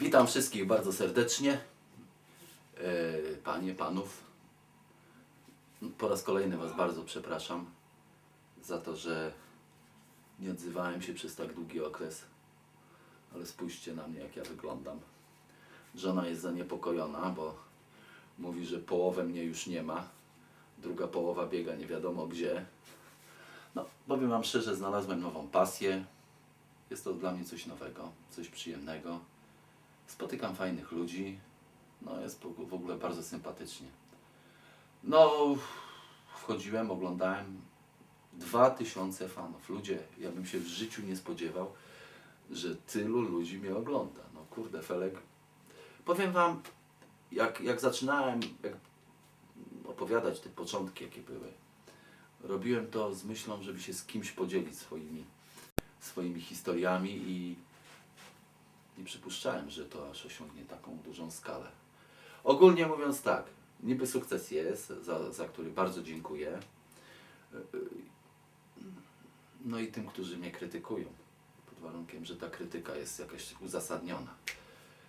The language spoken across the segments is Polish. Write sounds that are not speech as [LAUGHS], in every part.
Witam wszystkich bardzo serdecznie. E, Panie, panów. Po raz kolejny Was bardzo przepraszam za to, że nie odzywałem się przez tak długi okres. Ale spójrzcie na mnie, jak ja wyglądam. Żona jest zaniepokojona, bo mówi, że połowę mnie już nie ma. Druga połowa biega nie wiadomo gdzie. No, powiem Wam szczerze, znalazłem nową pasję. Jest to dla mnie coś nowego, coś przyjemnego. Spotykam fajnych ludzi. No, jest w ogóle bardzo sympatycznie. No, wchodziłem, oglądałem 2000 fanów. Ludzie, ja bym się w życiu nie spodziewał, że tylu ludzi mnie ogląda. No kurde, Felek. Powiem Wam, jak, jak zaczynałem jak opowiadać te początki, jakie były, robiłem to z myślą, żeby się z kimś podzielić swoimi, swoimi historiami i nie przypuszczałem, że to aż osiągnie taką dużą skalę. Ogólnie mówiąc tak, niby sukces jest, za, za który bardzo dziękuję. No i tym, którzy mnie krytykują, pod warunkiem, że ta krytyka jest jakaś uzasadniona.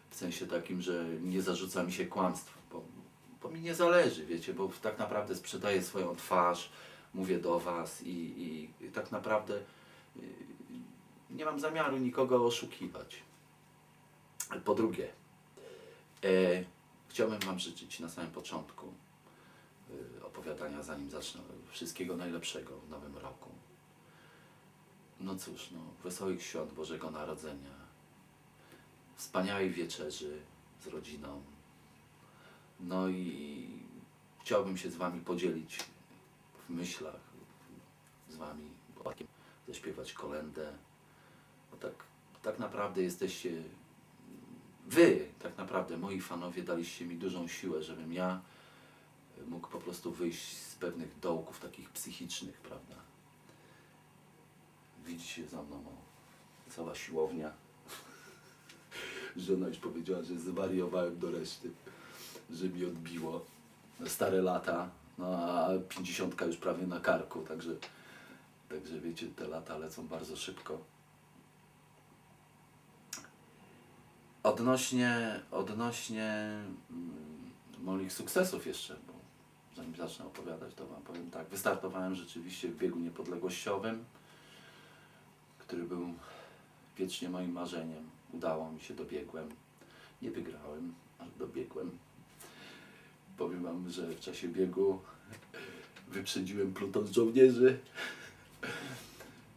W sensie takim, że nie zarzuca mi się kłamstw, bo, bo mi nie zależy, wiecie, bo tak naprawdę sprzedaję swoją twarz, mówię do Was i, i, i tak naprawdę y, nie mam zamiaru nikogo oszukiwać. Po drugie, e, chciałbym Wam życzyć na samym początku e, opowiadania, zanim zacznę, wszystkiego najlepszego w nowym roku. No cóż, no, wesołych świąt Bożego Narodzenia, wspaniałej wieczerzy z rodziną. No i chciałbym się z Wami podzielić w myślach z Wami, zaśpiewać kolendę. Bo tak, tak naprawdę jesteście Wy, tak naprawdę, moi fanowie, daliście mi dużą siłę, żebym ja mógł po prostu wyjść z pewnych dołków takich psychicznych, prawda? Widzicie za mną o, cała siłownia. [LAUGHS] Żona już powiedziała, że zwariowałem do reszty, że mi odbiło stare lata, no a pięćdziesiątka już prawie na karku, także, także wiecie, te lata lecą bardzo szybko. Odnośnie, odnośnie mm, moich sukcesów jeszcze, bo zanim zacznę opowiadać, to Wam powiem tak. Wystartowałem rzeczywiście w biegu niepodległościowym, który był wiecznie moim marzeniem. Udało mi się, dobiegłem. Nie wygrałem, ale dobiegłem. Powiem Wam, że w czasie biegu wyprzedziłem pluton żołnierzy.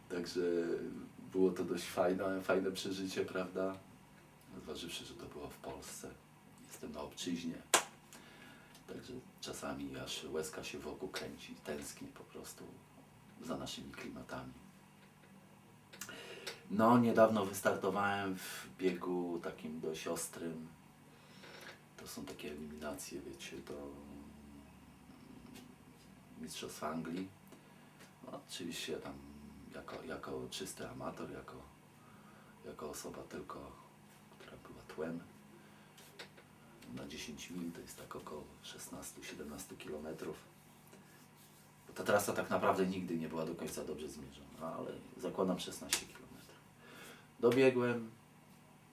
Także było to dość fajne, fajne przeżycie, prawda? Zważywszy, że to było w Polsce. Jestem na obczyźnie. Także czasami aż łezka się wokół kręci. Tęsknię po prostu za naszymi klimatami. No, niedawno wystartowałem w biegu takim dość ostrym. To są takie eliminacje, wiecie, do Mistrzostw Anglii. No, oczywiście tam jako, jako czysty amator, jako, jako osoba tylko, była tłem. Na 10 mil to jest tak około 16-17 kilometrów. Ta trasa tak naprawdę nigdy nie była do końca dobrze zmierzona, ale zakładam 16 kilometrów. Dobiegłem,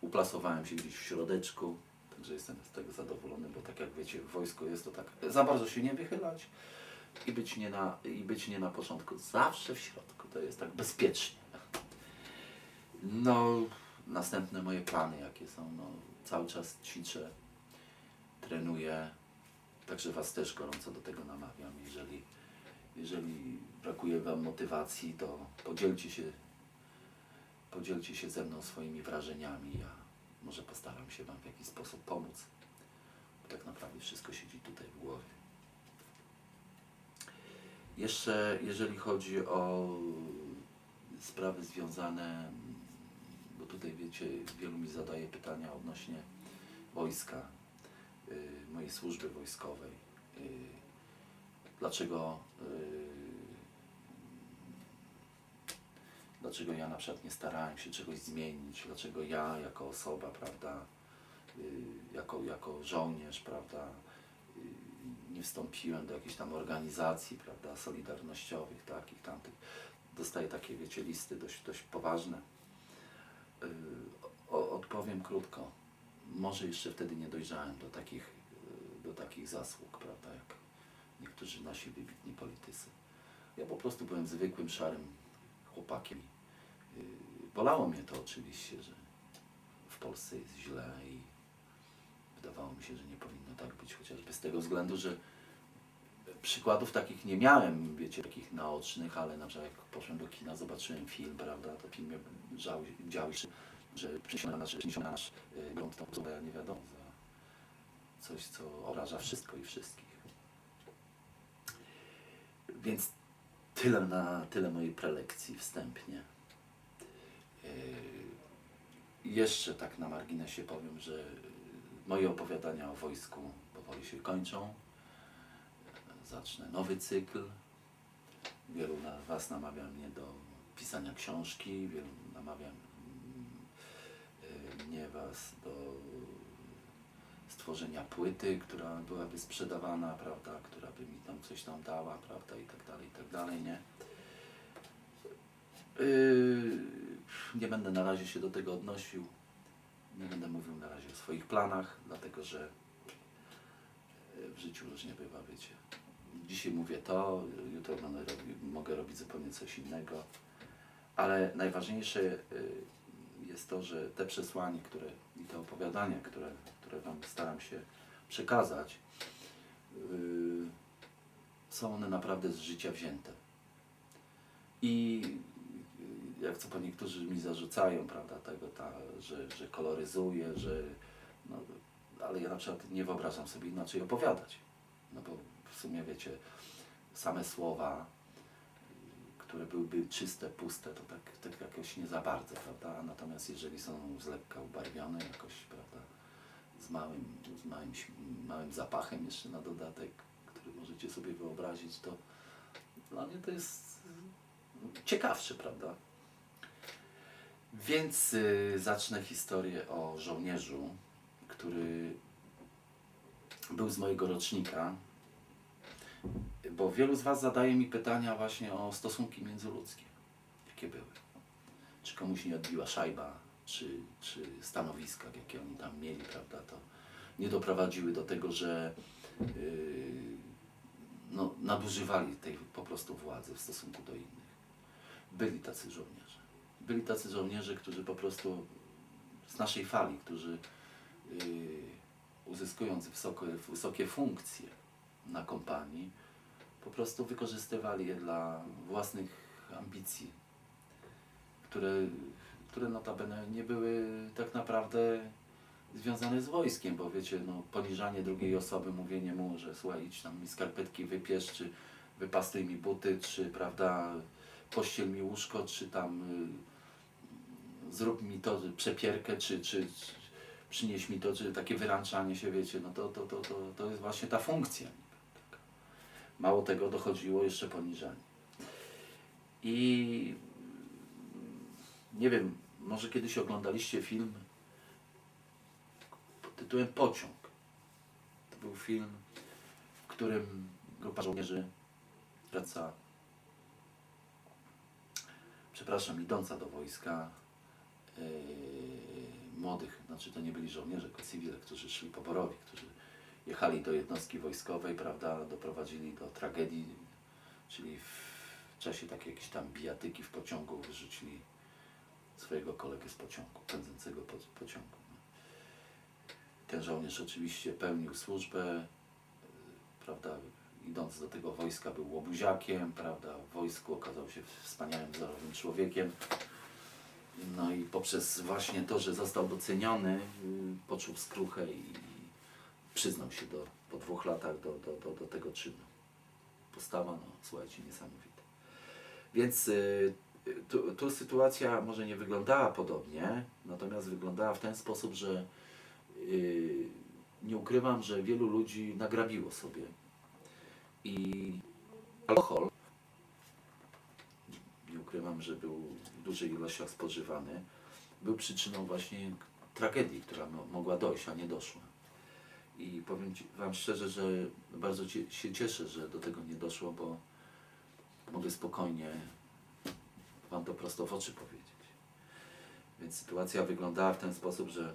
uplasowałem się gdzieś w środeczku, także jestem z tego zadowolony, bo tak jak wiecie, w wojsku jest to tak, za bardzo się nie wychylać i być nie na, i być nie na początku, zawsze w środku, to jest tak bezpiecznie. No, następne moje plany jakie są, no, cały czas ćwiczę, trenuję, także Was też gorąco do tego namawiam, jeżeli, jeżeli brakuje Wam motywacji, to podzielcie się podzielcie się ze mną swoimi wrażeniami. Ja może postaram się Wam w jakiś sposób pomóc. Bo tak naprawdę wszystko siedzi tutaj w głowie. Jeszcze jeżeli chodzi o sprawy związane, tutaj wiecie, wielu mi zadaje pytania odnośnie wojska, y, mojej służby wojskowej. Y, Dlaczego y, dlaczego ja na przykład nie starałem się czegoś zmienić, dlaczego ja jako osoba, prawda, jako, jako żołnierz, prawda, nie wstąpiłem do jakiejś tam organizacji, prawda, solidarnościowych, takich, tamtych. Dostaję takie, wiecie, listy dość, dość poważne. Odpowiem krótko. może jeszcze wtedy nie dojrzałem do takich, do takich zasług, prawda, jak niektórzy nasi wybitni politycy. Ja po prostu byłem zwykłym, szarym chłopakiem. Y, Bolało mnie to oczywiście, że w Polsce jest źle i wydawało mi się, że nie powinno tak być, chociażby z tego względu, że przykładów takich nie miałem, wiecie, takich naocznych, ale na przykład jak poszedłem do kina, zobaczyłem film, prawda, to w filmie działy, się, że przyniesiono na nasz, przyniesiono na nasz y, grunt tą osobę, nie wiadomo, za coś, co obraża wszystko i wszystkich. Więc tyle na tyle mojej prelekcji wstępnie. Yy, jeszcze tak na marginesie powiem, że moje opowiadania o wojsku powoli się kończą. Zacznę nowy cykl. Wielu na Was namawia mnie do pisania książki, wielu namawia yy, mnie Was do stworzenia płyty, która byłaby sprzedawana, prawda, która by mi tam coś tam dała, prawda, i tak dalej, i tak dalej, nie? Yy, nie będę na razie się do tego odnosił. Nie będę mówił na razie o swoich planach, dlatego że yy, w życiu różnie bywa, wiecie. Dzisiaj mówię to, jutro będę robi, mogę robić zupełnie coś innego. Ale najważniejsze yy, jest to, że te przesłanie, które i te opowiadania, które, które Wam staram się przekazać, yy, są one naprawdę z życia wzięte. I yy, jak co po niektórzy mi zarzucają, prawda, tego, ta, że, że koloryzuję, że no, ale ja na przykład nie wyobrażam sobie inaczej opowiadać. No bo w sumie wiecie, same słowa, które byłyby czyste, puste, to tak, tak jakoś nie za bardzo, prawda? Natomiast jeżeli są z lekka ubarwione jakoś, prawda, z małym, z małym, małym zapachem jeszcze na dodatek, który możecie sobie wyobrazić, to dla mnie to jest y, ciekawsze, prawda? Więc y, zacznę historię o żołnierzu, który był z mojego rocznika, bo wielu z Was zadaje mi pytania właśnie o stosunki międzyludzkie. Jakie były? Czy komuś nie odbiła szajba, czy, czy stanowiska, jakie oni tam mieli, prawda, to nie doprowadziły do tego, że yy, no, nadużywali tej po prostu władzy w stosunku do innych. Byli tacy żołnierze. Byli tacy żołnierze, którzy po prostu z naszej fali, którzy yy, uzyskując wysokie, wysokie funkcje na kompanii, po prostu wykorzystywali je dla własnych ambicji, które, które notabene nie były tak naprawdę związane z wojskiem, bo wiecie, no, poniżanie drugiej osoby, mówienie mu, że słuchaj, idź tam mi skarpetki wypiesz, czy wypastuj mi buty, czy prawda, pościel mi łóżko, czy tam y, zrób mi to, przepierkę, czy, czy, czy przynieś mi to, czy takie wyręczanie się, wiecie, no to, to, to, to, to jest właśnie ta funkcja. Mało tego dochodziło jeszcze poniżanie. I nie wiem, może kiedyś oglądaliście film pod tytułem Pociąg. To był film, w którym grupa żołnierzy wraca, przepraszam, idąca do wojska, yy, młodych, znaczy to nie byli żołnierze, tylko cywile, którzy szli poborowi, którzy jechali do jednostki wojskowej, prawda, doprowadzili do tragedii, czyli w czasie takiej jakiejś tam bijatyki w pociągu wyrzucili swojego kolegę z pociągu, pędzącego po, pociągu. no. Ten żołnierz oczywiście pełnił służbę, y, prawda, idąc do tego wojska był łobuziakiem, prawda, w wojsku okazał się wspaniałym, wzorowym człowiekiem. No i poprzez właśnie to, że został doceniony, y, poczuł skruchę i przyznał się do, po dwóch latach do, do, do, do tego czynu. Postawa, no słuchajcie, niesamowita. Więc y, tu, tu sytuacja może nie wyglądała podobnie, natomiast wyglądała w ten sposób, że y, nie ukrywam, że wielu ludzi nagrabiło sobie i alkohol, nie ukrywam, że był w dużych ilościach spożywany, był przyczyną właśnie tragedii, która mo- mogła dojść, a nie doszła. I powiem ci, Wam szczerze, że bardzo się cieszę, że do tego nie doszło, bo mogę spokojnie Wam to prosto w oczy powiedzieć. Więc sytuacja wyglądała w ten sposób, że